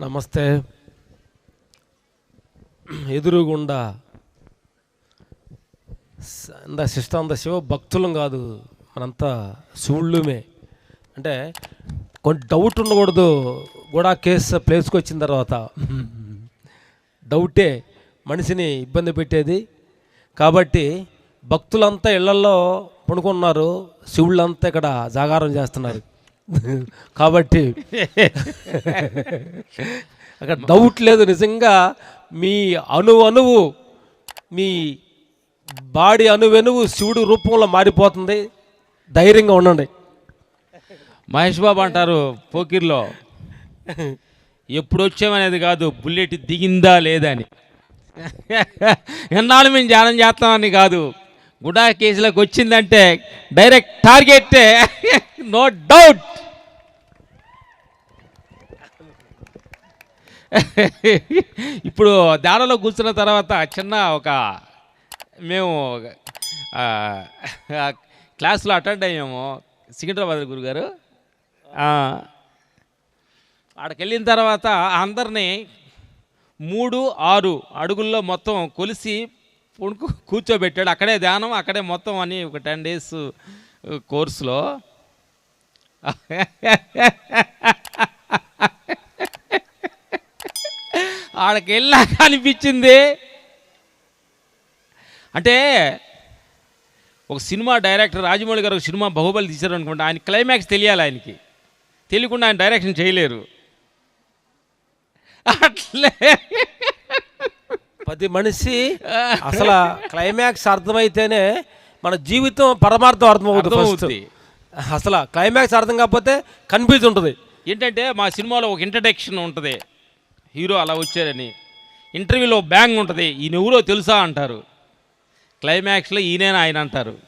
నమస్తే. ఎదురుగుండా స- అంద సిస్టం అంత శివ భక్తులం కాదు. మనంతా శివుళ్ళుమే. అంటే కొంచెం డౌట్ ఉండకూడదు. కూడా కేసు ప్లేస్కి వచ్చిన తర్వాత. డౌటే మనిషిని ఇబ్బంది పెట్టేది. కాబట్టి భక్తులంతా ఇళ్ళలో పడుకున్నారు. శివుళ్ళంతా ఇక్కడ జాగారం చేస్తున్నారు. కాబట్టి అక్కడ డౌట్ లేదు నిజంగా. మీ అణు అణువు మీ బాడీ అణువెనువు శివుడు రూపంలో మారిపోతుంది. ధైర్యంగా ఉండండి. మహేష్ బాబు అంటారు పోకిర్లో ఎప్పుడు వచ్చామనేది కాదు బుల్లెట్ దిగిందా లేదా అని. ఎన్నాళ్ళు మేము ధ్యానం చేస్తామని కాదు గుడా కేసులకు వచ్చిందంటే డైరెక్ట్ టార్గెట్ నో డౌట్. ఇప్పుడు ధ్యానంలో కూర్చున్న తర్వాత చిన్న ఒక మేము క్లాస్లో అటెండ్ అయ్యాము. సికింద్రాబాద్ గురుగారు. గారు ఆడకి వెళ్ళిన తర్వాత అందరినీ మూడు ఆరు అడుగుల్లో మొత్తం కొలిసి పుణుకు కూర్చోబెట్టాడు. అక్కడే ధ్యానం అక్కడే మొత్తం అని ఒక టెన్ డేస్ కోర్సులో. ఆడకి వెళ్ళాక అనిపించింది. అంటే ఒక సినిమా డైరెక్టర్ రాజమౌళి గారు ఒక సినిమా బాహుబలి తీశారు అనుకుంటా ఆయన క్లైమాక్స్ తెలియాలి ఆయనకి. తెలియకుండా ఆయన డైరెక్షన్ చేయలేరు. అట్లే. ప్రతి మనిషి అసలు క్లైమాక్స్ అర్థమైతేనే మన జీవితం పరమార్థం అర్థమవుతుంది. అసలు క్లైమాక్స్ అర్థం కాకపోతే కన్ఫ్యూజ్ ఉంటుంది. ఏంటంటే మా సినిమాలో ఒక ఇంట్రడక్షన్ ఉంటుంది. హీరో అలా వచ్చారని. ఇంటర్వ్యూలో బ్యాంగ్ ఉంటుంది ఈయన ఎవరో తెలుసా అంటారు. క్లైమాక్స్లో ఈయనేనా ఆయన అంటారు.